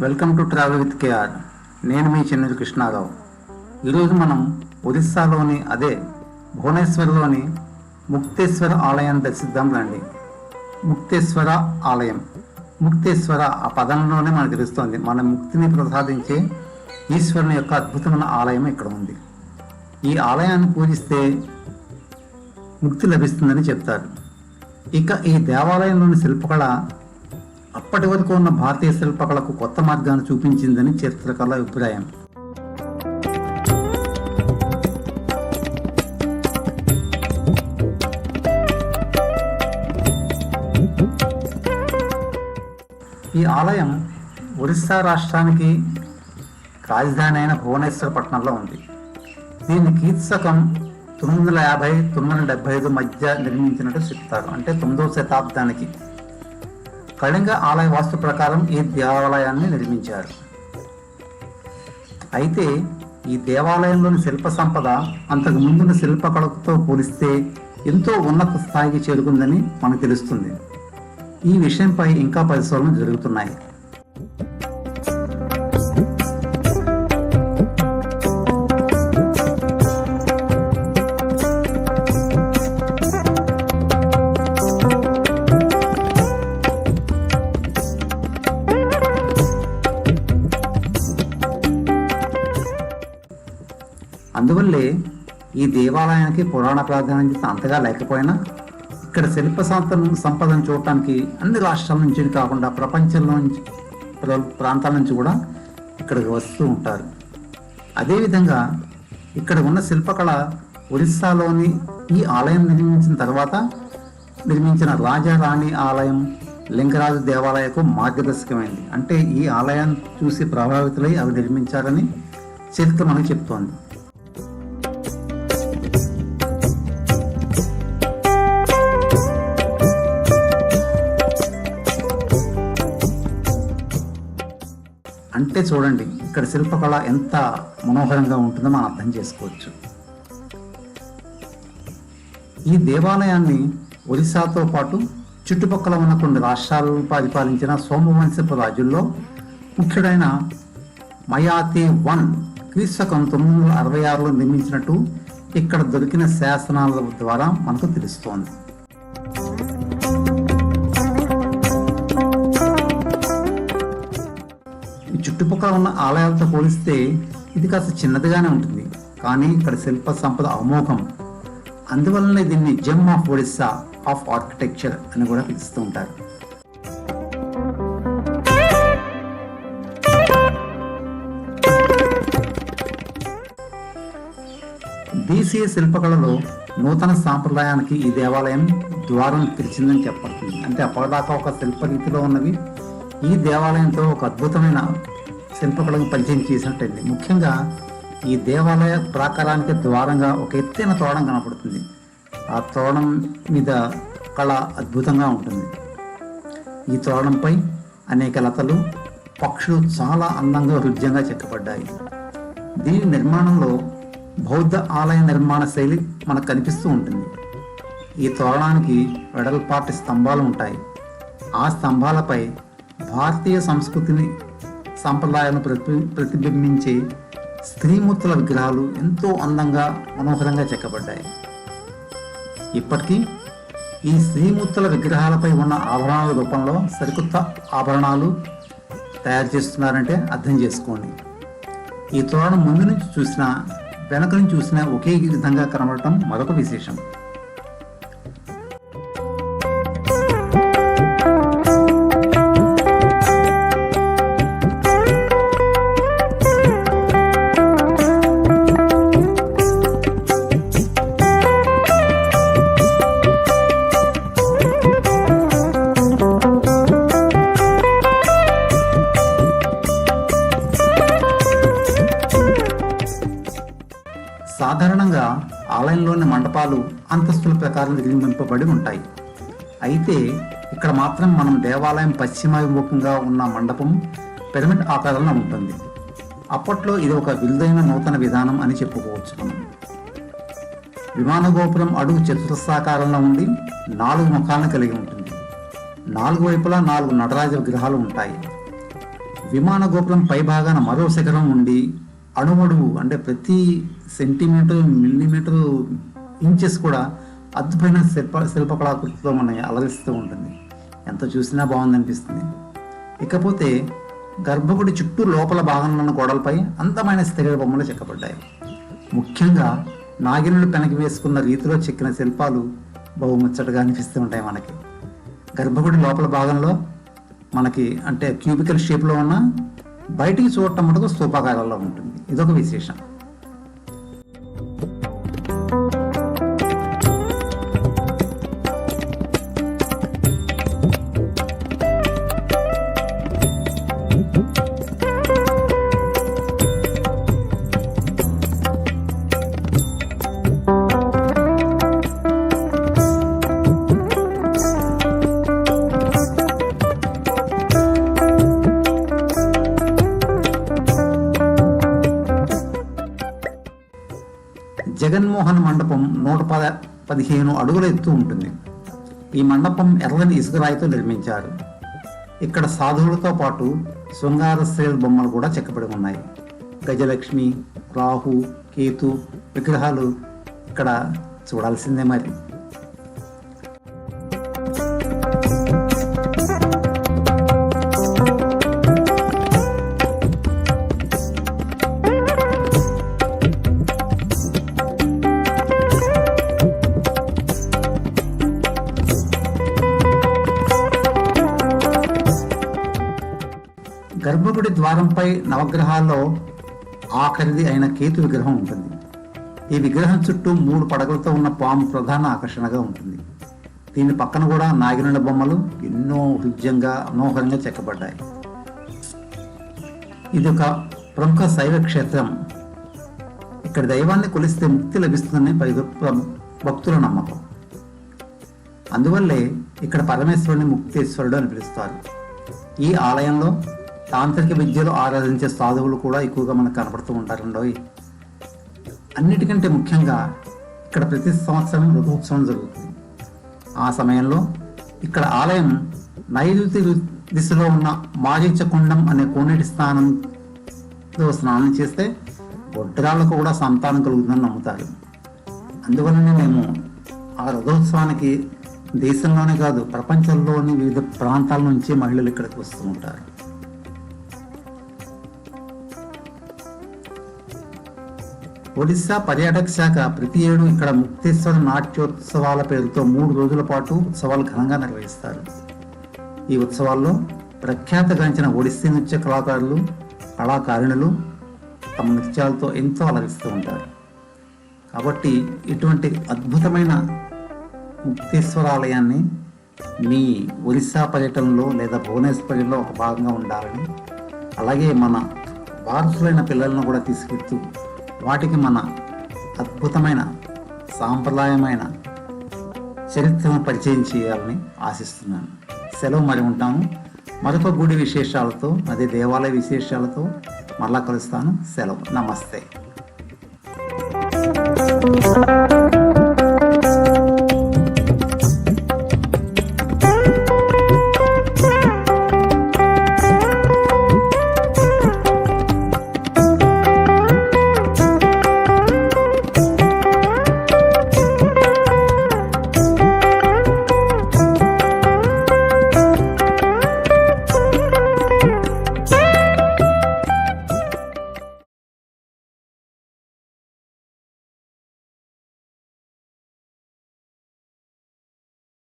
Welcome to travel with KR. నేను మీ చెన్నూరు కృష్ణారావు. ఈరోజు మనం ఒరిస్సాలోని అదే భువనేశ్వర్లోని ముక్తేశ్వర ఆలయాన్ని దర్శిద్దాం రండి. ముక్తేశ్వర ఆలయం. ముక్తేశ్వర ఆ పదంలోనే మనకు తెలుస్తోంది. మన ముక్తిని ప్రసాదించే ఈశ్వరుని యొక్క అద్భుతమైన ఆలయం ఇక్కడ ఉంది. ఈ ఆలయాన్ని పూజిస్తే ముక్తి లభిస్తుందని చెప్తారు. ఇక ఈ దేవాలయంలోని శిల్పకళ అప్పటి వరకు ఉన్న భారతీయ శిల్పకళకు కొత్త మార్గాన్ని చూపించిందని చిత్రకళ అభిప్రాయం. ఈ ఆలయం ఒరిస్సా రాష్ట్రానికి రాజధాని అయిన భువనేశ్వర పట్టణంలో ఉంది. దీన్ని కీర్తకం తొమ్మిది వందల యాభై తొమ్మిది వందల డెబ్బై ఐదు మధ్య నిర్మించినట్టు చెప్తారు. అంటే తొమ్మిదవ శతాబ్దానికి కళింగ ఆలయ వాస్తు ప్రకారం ఈ దేవాలయాన్ని నిర్మించారు. అయితే ఈ దేవాలయంలోని శిల్ప సంపద అంతకు ముందున్న శిల్పకళతో పోలిస్తే ఎంతో ఉన్నత స్థాయికి చేరుకుందని మనకు తెలుస్తుంది. ఈ విషయంపై ఇంకా పరిశోధనలు జరుగుతున్నాయి. ఈ దేవాలయానికి పురాణ ప్రాధాన్యత అంతగా లేకపోయినా ఇక్కడ శిల్ప సంపద సంపదను చూడటానికి అన్ని రాష్ట్రాల నుంచి కాకుండా ప్రపంచంలో నుంచి ప్ర- ప్రాంతాల నుంచి కూడా ఇక్కడికి వస్తూ ఉంటారు. అదేవిధంగా ఇక్కడ ఉన్న శిల్పకళ ఒరిస్సాలోని ఈ ఆలయం నిర్మించిన తర్వాత నిర్మించిన రాజారాణి ఆలయం లింగరాజు దేవాలయకు మార్గదర్శకమైంది. అంటే ఈ ఆలయాన్ని చూసి ప్రభావితులై అవి నిర్మించారని చరిత్ర మనకు చెప్తోంది. అంటే చూడండి ఇక్కడ శిల్పకళ ఎంత మనోహరంగా ఉంటుందో మనం అర్థం చేసుకోవచ్చు. ఈ దేవాలయాన్ని ఒరిస్సాతో పాటు చుట్టుపక్కల ఉన్న కొన్ని రాష్ట్రాలను పరిపాలించిన సోమవంశపు రాజుల్లో ముఖ్యుడైన మయాతి వన్ క్రీస్తకం తొమ్మిది వందల అరవై ఆరులో నిర్మించినట్టు ఇక్కడ దొరికిన శాసనాల ద్వారా మనకు తెలుస్తోంది. చుట్టుపక్కల ఉన్న ఆలయాలతో పోలిస్తే ఇది కాస్త చిన్నదిగానే ఉంటుంది. కానీ ఇక్కడ శిల్ప సంపద అమోఘం. అందువలనే దీన్ని gem of Odisha of architecture అని కూడా పిలుస్తూ ఉంటారు. దేశీయ శిల్పకళలో నూతన సాంప్రదాయానికి ఈ దేవాలయం ద్వారం తెరిచిందని చెప్పబడుతుంది. అంటే అప్పటిదాకా ఒక శిల్ప రీతిలో ఉన్నవి. ఈ దేవాలయంతో ఒక అద్భుతమైన శిల్పకళను పరిచయం చేసినట్టయింది. ముఖ్యంగా ఈ దేవాలయ ప్రాకారానికి ద్వారంగా ఒక ఎత్తైన తోరణం కనపడుతుంది. ఆ తోరణం మీద కళ అద్భుతంగా ఉంటుంది. ఈ తోరణంపై అనేక లతలు పక్షులు చాలా అందంగా హృద్యంగా చెక్కబడ్డాయి. దీని నిర్మాణంలో బౌద్ధ ఆలయ నిర్మాణ శైలి మనకు కనిపిస్తూ ఉంటుంది. ఈ తోరణానికి వెడల్పాటి స్తంభాలు ఉంటాయి. ఆ స్తంభాలపై భారతీయ సంస్కృతిని సంప్రదాయాలను ప్రతి ప్రతిబింబించే స్త్రీమూర్తుల విగ్రహాలు ఎంతో అందంగా మనోహరంగా చెక్కబడ్డాయి. ఇప్పటికీ ఈ స్త్రీమూర్తుల విగ్రహాలపై ఉన్న ఆభరణాల రూపంలో సరికొత్త ఆభరణాలు తయారు చేస్తున్నారంటే అర్థం చేసుకోండి. ఈ తోరణం ముందు నుంచి చూసినా వెనక నుంచి చూసినా ఒకే విధంగా కనబడటం మరొక విశేషం. సాధారణంగా ఆలయంలోని మండపాలు అంతస్తుల ప్రకారం నిర్మింపబడి ఉంటాయి. అయితే ఇక్కడ మాత్రం మనం దేవాలయం పశ్చిమాభిముఖంగా ఉన్న మండపం పిరమిడ్ ఆకారంలో ఉంటుంది అప్పట్లో ఇది ఒక విలుదైన నూతన విధానం అని చెప్పుకోవచ్చు మనం. విమాన గోపురం అడుగు చతురస్రాకారంలో ఉండి నాలుగు ముఖాలను కలిగి ఉంటుంది. నాలుగు వైపులా నాలుగు నటరాజ విగ్రహాలు ఉంటాయి. విమాన గోపురం పైభాగాన మరో శిఖరం ఉండి అణువడువు అంటే ప్రతి సెంటీమీటర్ మిల్లీమీటర్ ఇంచెస్ కూడా అద్భుతమైన శిల్ప శిల్పకళాకృతితో మన అలరిస్తూ ఉంటుంది. ఎంత చూసినా బాగుంది అనిపిస్తుంది ఇకపోతే గర్భగుడి చుట్టూ లోపల భాగంలో ఉన్న గోడలపై అందమైన స్థిర బొమ్మలు చెక్కబడ్డాయి. ముఖ్యంగా నాగినులు పెనకి వేసుకున్న రీతిలో చెక్కిన శిల్పాలు బహుముచ్చటగా అనిపిస్తూ ఉంటాయి మనకి. గర్భగుడి లోపల భాగంలో మనకి అంటే క్యూబికల్ షేప్లో ఉన్న బయటికి చూడటం మటుకు స్తూపాకారంలో ఉంటుంది. ఇదొక విశేషం జగన్మోహన్ మండపం నూట పద పదిహేను అడుగుల ఎత్తు ఉంటుంది. ఈ మండపం ఎర్రని ఇసుక రాయితో నిర్మించారు. ఇక్కడ సాధువులతో పాటు శృంగార శ్రేల్ బొమ్మలు కూడా చెక్కబడి ఉన్నాయి. గజలక్ష్మి రాహు కేతు విగ్రహాలు ఇక్కడ చూడాల్సిందే మరి. గర్భగుడి ద్వారంపై నవగ్రహాల్లో ఆఖరిది అయిన కేతు విగ్రహం ఉంటుంది. ఈ విగ్రహం చుట్టూ మూడు పడగలతో ఉన్న పాము ప్రధాన ఆకర్షణగా ఉంటుంది. దీని పక్కన కూడా నాగినుల బొమ్మలు ఎన్నో హృద్యంగా మనోహరంగా చెక్కబడ్డాయి. ఇది ఒక ప్రముఖ శైవ క్షేత్రం. ఇక్కడ దైవాన్ని కొలిస్తే ముక్తి లభిస్తుందని పై- భక్తుల నమ్మకం. అందువల్లే ఇక్కడ పరమేశ్వరుని ముక్తేశ్వరుడు అని పిలుస్తారు. ఈ ఆలయంలో తాంత్రిక విద్యలు ఆరాధించే సాధువులు కూడా ఎక్కువగా మనకు కనపడుతూ ఉంటారండోయ్ అన్నిటికంటే ముఖ్యంగా ఇక్కడ ప్రతి సంవత్సరం రథోత్సవం జరుగుతుంది. ఆ సమయంలో ఇక్కడ ఆలయం నైరుతి దిశలో ఉన్న మాజించకుండం అనే కోనేటి స్నానంతో స్నానం చేస్తే గొడ్రాళ్ళకు కూడా సంతానం కలుగుతుందని నమ్ముతారు. అందువలనే మేము ఆ రథోత్సవానికి దేశంలోనే కాదు ప్రపంచంలోని వివిధ ప్రాంతాల నుంచి మహిళలు ఇక్కడికి వస్తూ ఉంటారు. ఒడిశా పర్యాటక శాఖ ప్రతి ఏడు ఇక్కడ ముక్తేశ్వర నాట్యోత్సవాల పేరుతో మూడు రోజుల పాటు ఉత్సవాలు ఘనంగా నిర్వహిస్తారు. ఈ ఉత్సవాల్లో ప్రఖ్యాతగాంచిన ఒడిస్సీ నృత్య కళాకారులు కళాకారిణులు తమ నృత్యాలతో ఎంతో అలరిస్తూ ఉంటారు. కాబట్టి ఇటువంటి అద్భుతమైన ముక్తేశ్వర ఆలయాన్ని మీ ఒరిస్సా పర్యటనలో లేదా భువనేశ్వరిలో ఒక భాగంగా ఉండాలని అలాగే మన వారసులైన పిల్లలను కూడా తీసుకెళ్తూ వాటికి మన అద్భుతమైన సాంప్రదాయమైన చరిత్రను పరిచయం చేయాలని ఆశిస్తున్నాను. సెలవు మరి ఉంటాము. మరొక గుడి విశేషాలతో అదే దేవాలయ విశేషాలతో మళ్ళా కలుస్తాను. సెలవు. నమస్తే.